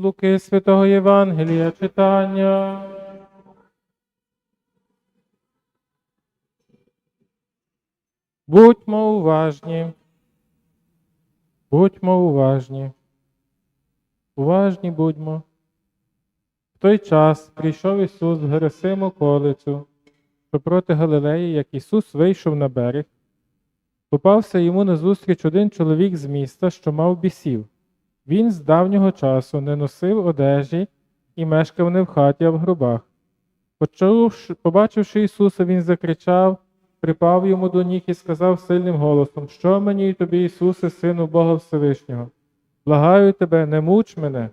Луки Святого Євангелія читання. Будьмо уважні. Будьмо уважні. Уважні будьмо. В той час прийшов Ісус в Герасиму околицю, що проти Галилеї, як Ісус вийшов на берег, попався йому назустріч один чоловік з міста, що мав бісів. Він з давнього часу не носив одежі і мешкав не в хаті, а в гробах. Почувши, побачивши Ісуса, він закричав, припав йому до ніг і сказав сильним голосом: Що мені і тобі, Ісусе, Сину Бога Всевишнього? Благаю тебе, не муч мене.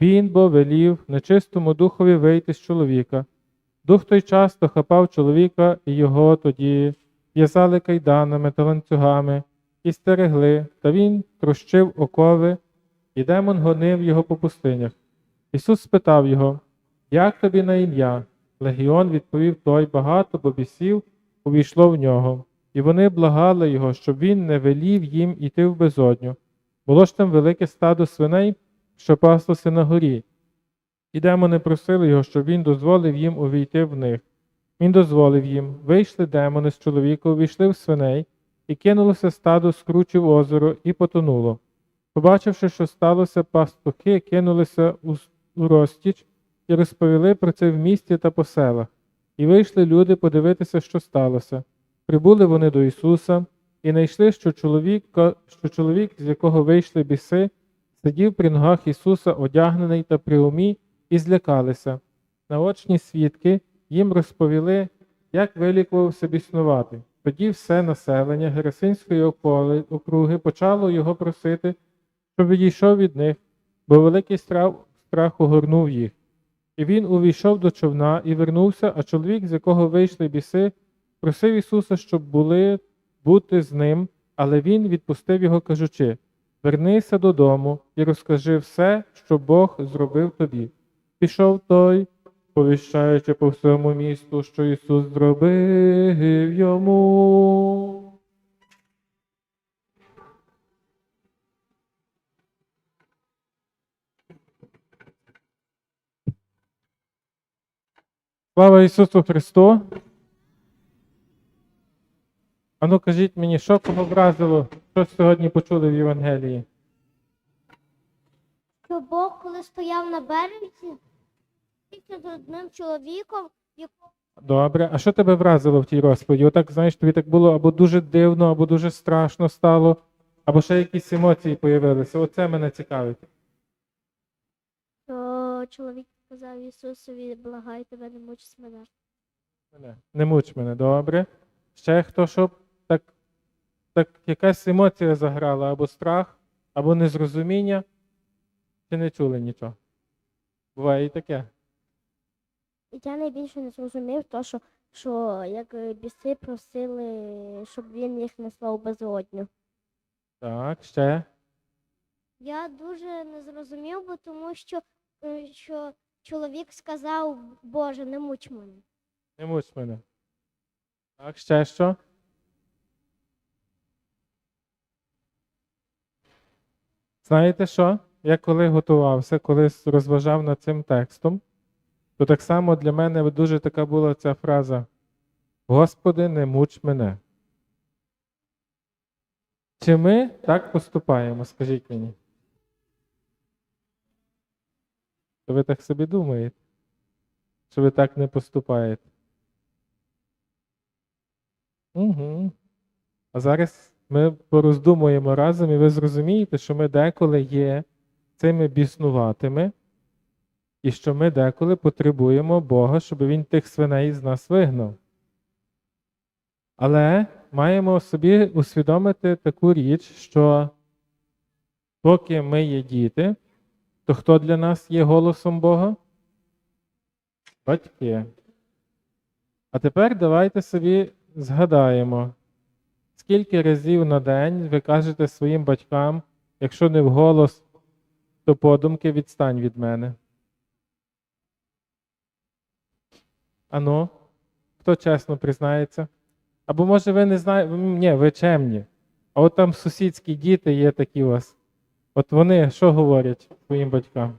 Він бо велів нечистому духові вийти з чоловіка. Дух той часто хапав чоловіка, і його тоді в'язали кайданами та ланцюгами і стерегли, та він трощив окови, і демон гонив його по пустинях. Ісус спитав його, як тобі на ім'я? Легіон відповів той багато, бо бісів увійшло в нього, і вони благали його, щоб він не велів їм іти в безодню. Було ж там велике стадо свиней, що паслося на горі. І демони просили його, щоб він дозволив їм увійти в них. Він дозволив їм. Вийшли демони з чоловіка, увійшли в свиней, і кинулося стадо скручив озеро і потонуло. Побачивши, що сталося, пастухи кинулися у розтіч і розповіли про це в місті та по селах. І вийшли люди подивитися, що сталося. Прибули вони до Ісуса і знайшли, що чоловік, що чоловік, з якого вийшли біси, сидів при ногах Ісуса, одягнений та при умі, і злякалися. Наочні свідки їм розповіли, як вилікувався біснувати. Тоді все населення Герасинської округи почало його просити, щоб відійшов від них, бо великий страх, страх огорнув їх. І він увійшов до човна і вернувся, а чоловік, з якого вийшли біси, просив Ісуса, щоб були бути з ним, але він відпустив його, кажучи: Вернися додому і розкажи все, що Бог зробив тобі. Пішов той, повіщаючи по всьому місту, що Ісус зробив йому. Слава Ісусу Христу! Ану, кажіть мені, що кого вразило, що сьогодні почули в Євангелії? що Бог, коли стояв на березі, тільки з одним чоловіком, якого Добре, а що тебе вразило в тій розповіді? Отак, знаєш, тобі так було або дуже дивно, або дуже страшно стало, або ще якісь емоції появилися. Оце мене цікавить. то чоловік сказав Ісусові, благай тебе, не муч мене. Мене. Не муч мене, добре. Ще хто, щоб так, так якась емоція заграла, або страх, або незрозуміння, чи не чули нічого? Буває і таке. Я найбільше не зрозумів, то, що, що як біси просили, щоб він їх неслав безодню. Так, ще. Я дуже не зрозумів, бо тому що, е, що чоловік сказав, Боже, не муч мене. Не муч мене. Так, ще що? Знаєте що? Я коли готувався, коли розважав над цим текстом, то так само для мене дуже така була ця фраза: Господи, не муч мене. Чи ми так поступаємо, скажіть мені? То ви так собі думаєте? Що ви так не поступаєте? Угу. А зараз ми пороздумуємо разом, і ви зрозумієте, що ми деколи є цими біснуватими, і що ми деколи потребуємо Бога, щоб Він тих свиней з нас вигнав. Але маємо собі усвідомити таку річ, що поки ми є діти, то хто для нас є голосом Бога? Батьки. А тепер давайте собі згадаємо, скільки разів на день ви кажете своїм батькам, якщо не вголос, то подумки відстань від мене. Ану, хто чесно признається? Або може ви не знаєте, ні, ви чемні. А от там сусідські діти є такі у вас. От вони що говорять своїм батькам?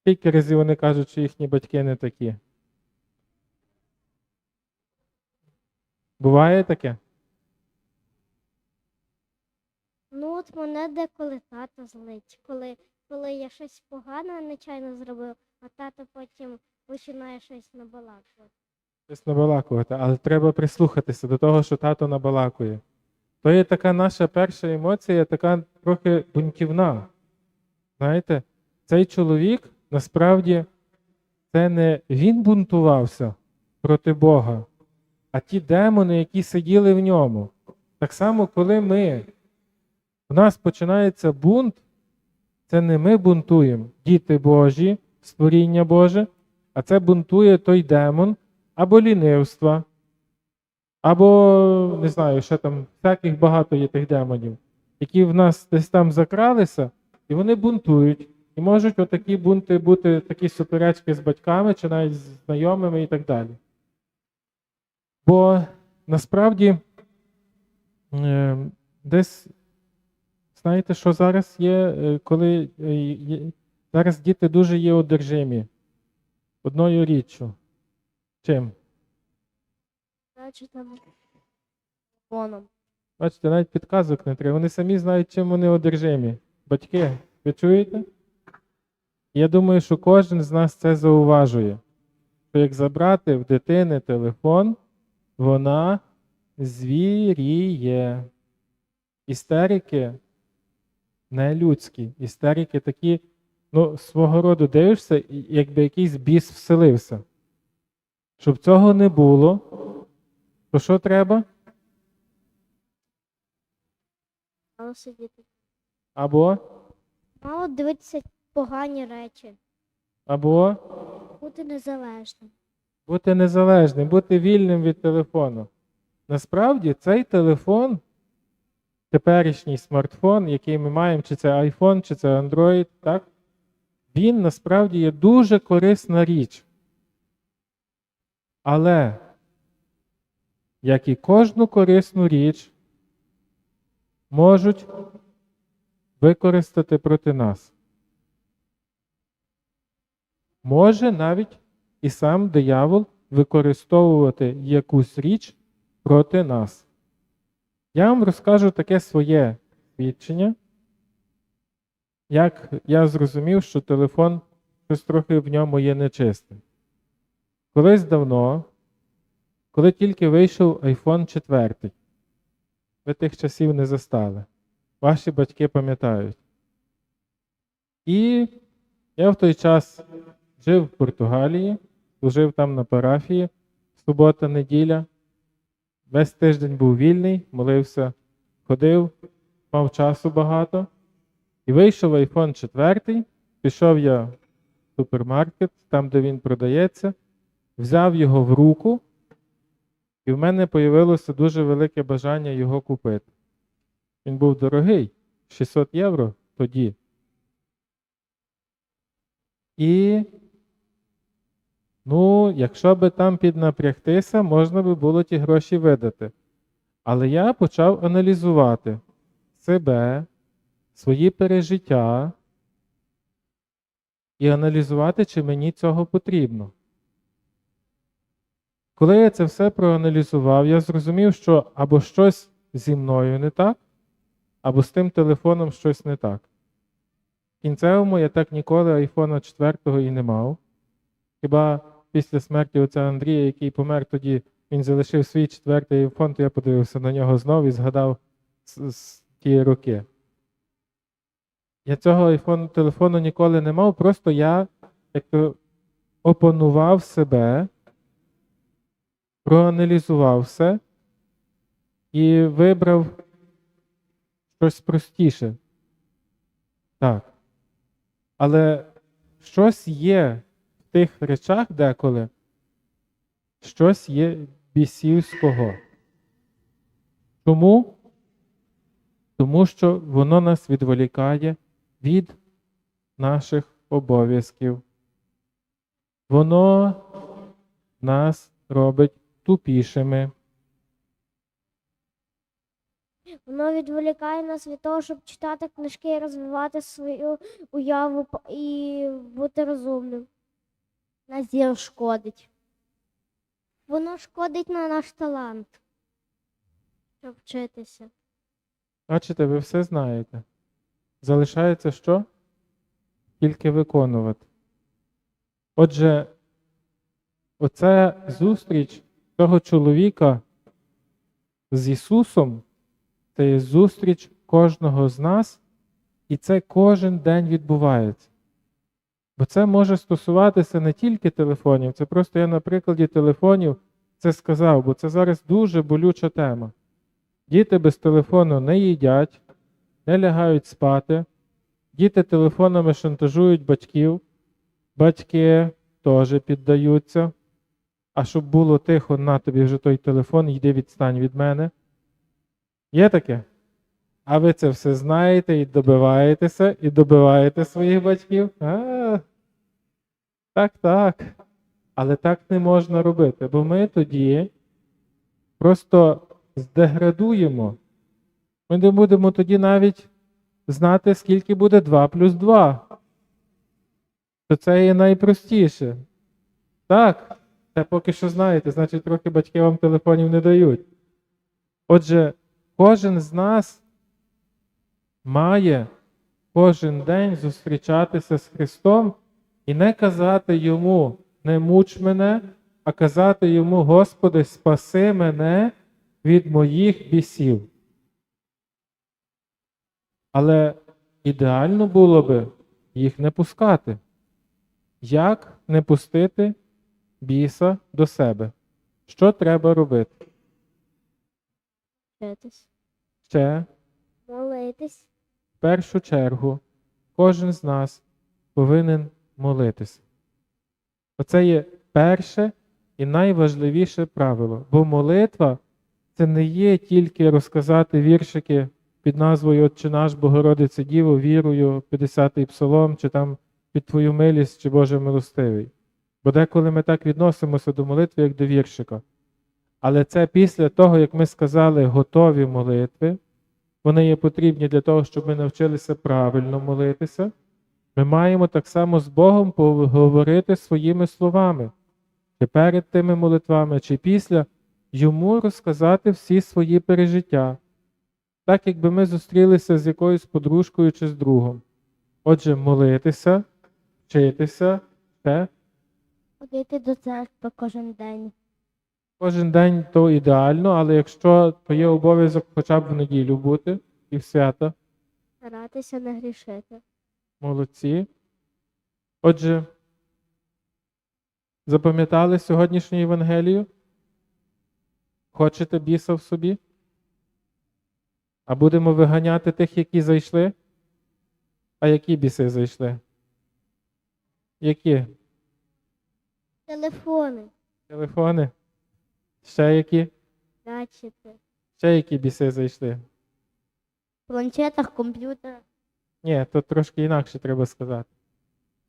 Скільки разів вони кажуть, що їхні батьки не такі? Буває таке? Ну, от мене деколи тато злить, коли, коли я щось погане нечайно зробив, а тато потім починає щось набалакувати. Щось набалакувати, але треба прислухатися до того, що тато набалакує. То є така наша перша емоція, така трохи бунтівна. Знаєте, цей чоловік насправді це не він бунтувався проти Бога, а ті демони, які сиділи в ньому. Так само, коли ми, в нас починається бунт, це не ми бунтуємо, діти Божі, створіння Боже, а це бунтує той демон або лінивства, або не знаю, що там, всяких багато є тих демонів, які в нас десь там закралися, і вони бунтують. І можуть отакі бунти бути такі суперечки з батьками чи навіть з знайомими і так далі. Бо насправді е, десь, знаєте, що зараз є, е, коли е, зараз діти дуже є одержимі одною річчю. Чим? Там фоном. Бачите, навіть підказок не треба. Вони самі знають, чим вони одержимі. Батьки, ви чуєте? Я думаю, що кожен з нас це зауважує. Що як забрати в дитини телефон, вона звіріє. Істерики не людські. Істерики такі, ну, свого роду дивишся, якби якийсь біс вселився. Щоб цього не було, то що треба? Мало сидіти. Або, Мало дивитися погані речі. або Бути незалежним. бути незалежним, бути вільним від телефону. Насправді цей телефон, теперішній смартфон, який ми маємо, чи це iPhone, чи це Android, так? Він насправді є дуже корисна річ. Але, як і кожну корисну річ, можуть використати проти нас. Може навіть і сам диявол використовувати якусь річ проти нас. Я вам розкажу таке своє свідчення, як я зрозумів, що телефон щось трохи в ньому є нечистим. Колись давно, коли тільки вийшов iPhone 4, ви тих часів не застали. Ваші батьки пам'ятають. І я в той час жив в Португалії, служив там на парафії, субота, неділя. Весь тиждень був вільний, молився, ходив, мав часу багато. І вийшов iPhone 4, пішов я в супермаркет, там, де він продається, взяв його в руку, і в мене появилося дуже велике бажання його купити. Він був дорогий, 600 євро тоді. І, ну, якщо би там піднапрягтися, можна би було ті гроші видати. Але я почав аналізувати себе, свої пережиття і аналізувати, чи мені цього потрібно. Коли я це все проаналізував, я зрозумів, що або щось зі мною не так, або з тим телефоном щось не так. В кінцевому я так ніколи айфона 4 і не мав. Хіба після смерті отця Андрія, який помер тоді, він залишив свій четвертий айфон, то я подивився на нього знову і згадав з, з ті роки. Я цього айфон, телефону ніколи не мав, просто я як опанував себе, проаналізував все і вибрав щось простіше. Так. Але щось є в тих речах деколи, щось є бісівського. Чому? Тому що воно нас відволікає від наших обов'язків. Воно нас робить тупішими. Воно відволікає нас від того, щоб читати книжки і розвивати свою уяву і бути розумним. Назір шкодить. Воно шкодить на наш талант, щоб вчитися. Бачите, ви все знаєте. Залишається що? Тільки виконувати. Отже, оця зустріч того чоловіка з Ісусом це є зустріч кожного з нас, і це кожен день відбувається. Бо це може стосуватися не тільки телефонів, це просто я на прикладі телефонів це сказав, бо це зараз дуже болюча тема. Діти без телефону не їдять, не лягають спати. Діти телефонами шантажують батьків, батьки теж піддаються. А щоб було тихо, на тобі вже той телефон, йди відстань від мене. Є таке? А ви це все знаєте і добиваєтеся, і добиваєте своїх батьків? А, так, так. Але так не можна робити, бо ми тоді просто здеградуємо. Ми не будемо тоді навіть знати, скільки буде 2 плюс 2. То це є найпростіше. Так, це поки що знаєте, значить, трохи батьки вам телефонів не дають. Отже, кожен з нас має кожен день зустрічатися з Христом і не казати йому не муч мене, а казати йому, Господи, спаси мене від моїх бісів. Але ідеально було би їх не пускати. Як не пустити біса до себе? Що треба робити? Вчитись. Ще Молитись. в першу чергу кожен з нас повинен молитися. Оце є перше і найважливіше правило. Бо молитва це не є тільки розказати віршики під назвою Отче наш Богородице Діво, вірую, 50-й псалом, чи там під Твою милість, чи Боже милостивий. Бо деколи ми так відносимося до молитви, як до віршика. Але це після того, як ми сказали готові молитви, вони є потрібні для того, щоб ми навчилися правильно молитися. Ми маємо так само з Богом поговорити своїми словами, чи перед тими молитвами, чи після йому розказати всі свої пережиття, так якби ми зустрілися з якоюсь подружкою чи з другом. Отже, молитися, вчитися, ще Ходити до церкви кожен день. Кожен день то ідеально, але якщо то є обов'язок хоча б в неділю бути і в свята, Старатися не грішити. молодці. Отже, запам'ятали сьогоднішню Євангелію? Хочете біса в собі? А будемо виганяти тих, які зайшли? А які біси зайшли? Які? Телефони. Телефони? Ще які? Гаджети. Ще які біси зайшли? В планшетах, комп'ютерах. Ні, то трошки інакше треба сказати.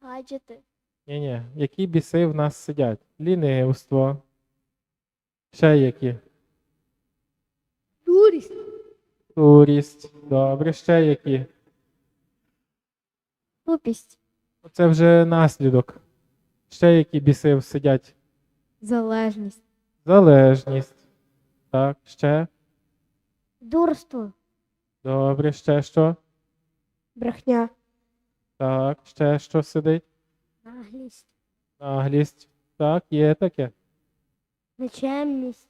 Гаджети. Ні, ні, які біси в нас сидять? Лінивство. Ще які? Дурість. Турість. Добре, ще які? Тупість. Це вже наслідок. Ще які біси сидять? Залежність. Залежність. Так, ще. Дурство. Добре, ще що? Брехня. Так, ще що сидить? Наглість. Наглість. Так, є таке. Нечемність.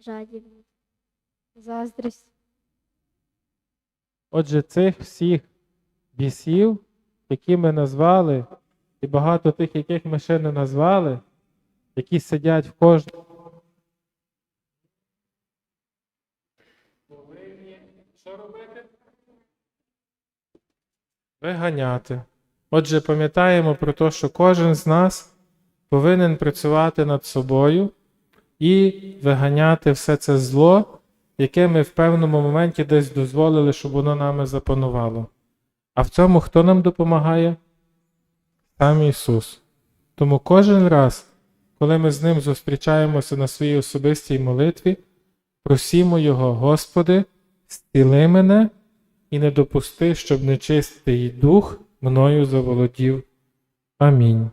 Жадібність. Заздрість. Отже, цих всіх бісів, які ми назвали, і багато тих, яких ми ще не назвали, які сидять в кожному. Повинні що робити? Виганяти. Отже, пам'ятаємо про те, що кожен з нас повинен працювати над собою і виганяти все це зло, яке ми в певному моменті десь дозволили, щоб воно нами запанувало. А в цьому хто нам допомагає? Сам Ісус. Тому кожен раз, коли ми з Ним зустрічаємося на своїй особистій молитві, Просімо Його, Господи, зціли мене і не допусти, щоб нечистий дух мною заволодів. Амінь.